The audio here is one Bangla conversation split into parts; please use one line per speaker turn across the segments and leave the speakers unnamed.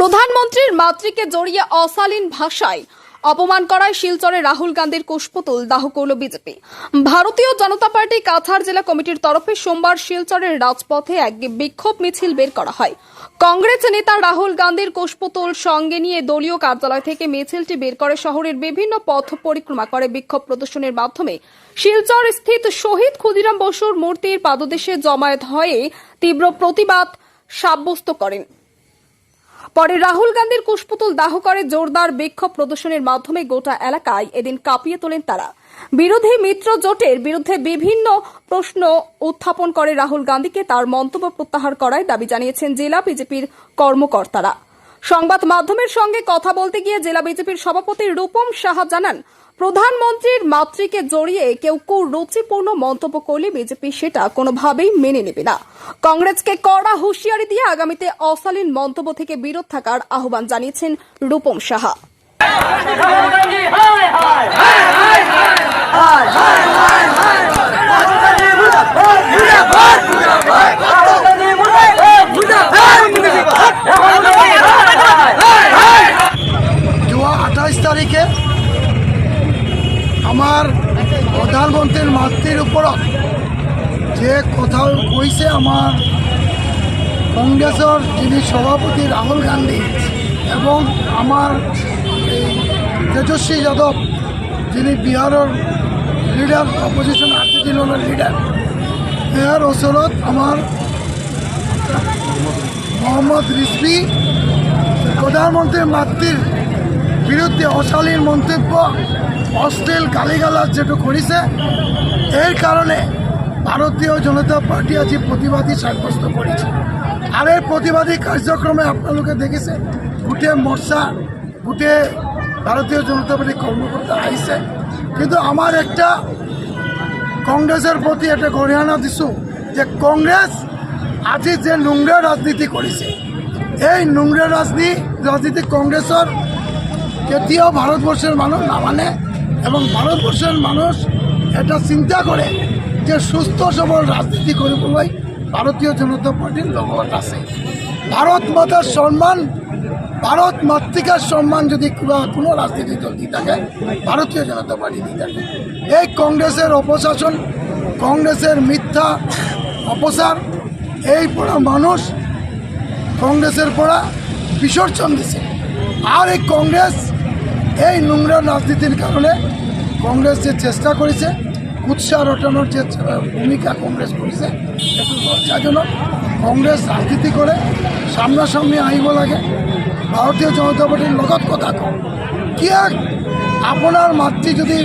প্রধানমন্ত্রীর মাতৃকে জড়িয়ে অশালীন ভাষায় অপমান করায় শিলচরে রাহুল গান্ধীর কুশপুতুল, দাহ করল বিজেপি। ভারতীয় জনতা পার্টি কাছাড় জেলা কমিটির তরফে সোমবার শিলচরের রাজপথে এক বিক্ষোভ মিছিল বের করা হয়। কংগ্রেস নেতা রাহুল গান্ধীর কুশপুতুল সঙ্গে নিয়ে দলীয় কার্যালয় থেকে মিছিলটি বের করে শহরের বিভিন্ন পথ পরিক্রমা করে বিক্ষোভ প্রদর্শনের মাধ্যমে। শিলচর স্থিত শহীদ ক্ষুদিরাম বসুর মূর্তির পাদদেশে জমায়েত হয়ে তীব্র প্রতিবাদ সাব্যস্ত করেন। পরে রাহুল গান্ধীর কুশপুতুল দাহ করে জোরদার বিক্ষোভ প্রদর্শনের মাধ্যমে গোটা এলাকায় এদিন কাঁপিয়ে তোলেন তারা। বিরোধী মিত্র জোটের বিরুদ্ধে বিভিন্ন প্রশ্ন উত্থাপন করে রাহুল গান্ধীকে তার মন্তব্য প্রত্যাহার করায় দাবি জানিয়েছেন জেলা বিজেপির কর্মকর্তারা। সংবাদ মাধ্যমের সঙ্গে কথা বলতে গিয়ে জেলা বিজেপির সভাপতি রূপম সাহা জানান প্রধানমন্ত্রীর মাতৃকে জড়িয়ে কেউ কুরুচিপূর্ণ মন্তব্য করলে বিজেপি সেটা কোনোভাবেই মেনে নেবে না কংগ্রেসকে কড়া হুঁশিয়ারি দিয়ে আগামীতে অশালীন মন্তব্য থেকে বিরত থাকার আহ্বান জানিয়েছেন রূপম সাহা
প্রধানমন্ত্রীর মাতৃর উপৰত যে কথা কৈছে আমার কংগ্রেসের যিনি সভাপতি রাহুল গান্ধী এবং আমার এই তেজস্বী যাদব, যিনি বিহারের লিডার অপোজিশন আরজেডি দলের লিডার এর ওচৰত আমার মোহাম্মদ রিজভি, প্রধানমন্ত্রীর মাতৃর বিরুদ্ধে অশালীন মন্তব্য, অশ্লীল গালিগালাজ যেটো কৰিছে এই কারণে ভারতীয় জনতা পার্টি আজি প্রতিবাদী সাব্যস্ত করেছে। আর এই প্রতিবাদী কার্যক্রমে আপনালোকে দেখিছে গোটেই মর্চা গোটেই ভারতীয় জনতা পার্টি কর্মকর্তা আহিছে কিন্তু আমার একটা কংগ্রেসের প্রতি একটা গরিহানা দিছোঁ যে কংগ্রেস আজি যে নোংরা রাজনীতি কৰিছে এই নোংরা রাজনীতি রাজনীতি কংগ্রেসের কেতিয়াও ভারতবর্ষের মানুষ না মানে এবং ভারতবর্ষের মানুষ এটা চিন্তা করে যে সুস্থ সবল রাজনীতি কৰিবলৈ ভারতীয় জনতা পার্টির লগত আছে। ভারত মাতার সম্মান, ভারত মাতৃকার সম্মান যদি কোনো রাজনীতি দল দি থাকে, ভারতীয় জনতা পার্টি দি থাকে। এই কংগ্রেসের অপশাসন, কংগ্রেসের মিথ্যা অপচার এই পড়া মানুষ কংগ্রেসের পড়া বিসর্জন দিছে। আর এই কংগ্রেস এই নোংরা রাজনীতির কারণে কংগ্রেস যে চেষ্টা করেছে উৎসাহ রটানোর যে ভূমিকা কংগ্রেস করেছে লজ্জাজনক কংগ্রেস রাজনীতি করে সামনাসামনি আহিব লাগে। ভারতীয় জনতা পার্টির লগত কথা কওঁ। কিয় আপোনাৰ মাতৃ যদি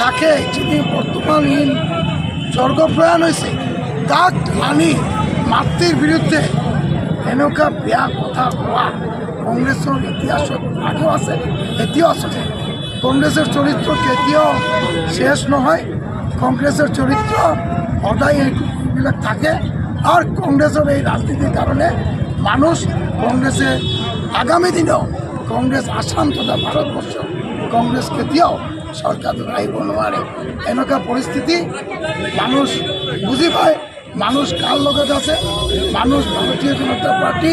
থাকে যিনি বৰ্তমান ই স্বৰ্গপ্ৰয়াণ হৈছে তাক আনি মাতৃৰ বিৰুদ্ধে এনেকুৱা বেয়া কথা কোৱা কংগ্ৰেছৰ ইতিহাসত আগেও আছে এতিয়াও আছে। কংগ্ৰেছৰ চৰিত্ৰ কেতিয়াও শেষ নহয় কংগ্ৰেছৰ চৰিত্ৰ সদায় এইবিলাক থাকে। আৰু কংগ্ৰেছৰ এই ৰাজনীতিৰ কাৰণে মানুষ কংগ্রেসে আগামী দিনেও কংগ্রেস আসাম তথা ভারতবর্ষ কংগ্রেস কেতিয়াও সরকার আহিব নোৱাৰে এনেকুৱা পৰিস্থিতি মানুষ বুজি পায়, মানুষ কাৰ লগত আছে, মানুষ ভাৰতীয় জনতা পাৰ্টি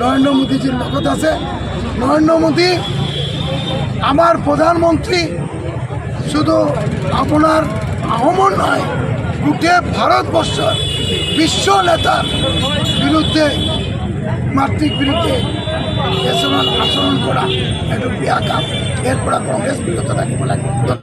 নৰেন্দ্ৰ মোদীজীৰ লগত আছে। নৰেন্দ্ৰ মোদী আমাৰ প্ৰধানমন্ত্ৰী শুধু আপনার আহমন নয় গোটেই ভারতবর্ষের বিশ্ব নেতার বিরুদ্ধে, মাতৃক বিরুদ্ধে এসব আচরণ করা একটু বেয়া কাম এর পৰা কংগ্রেস বিরত থাকিব লাগে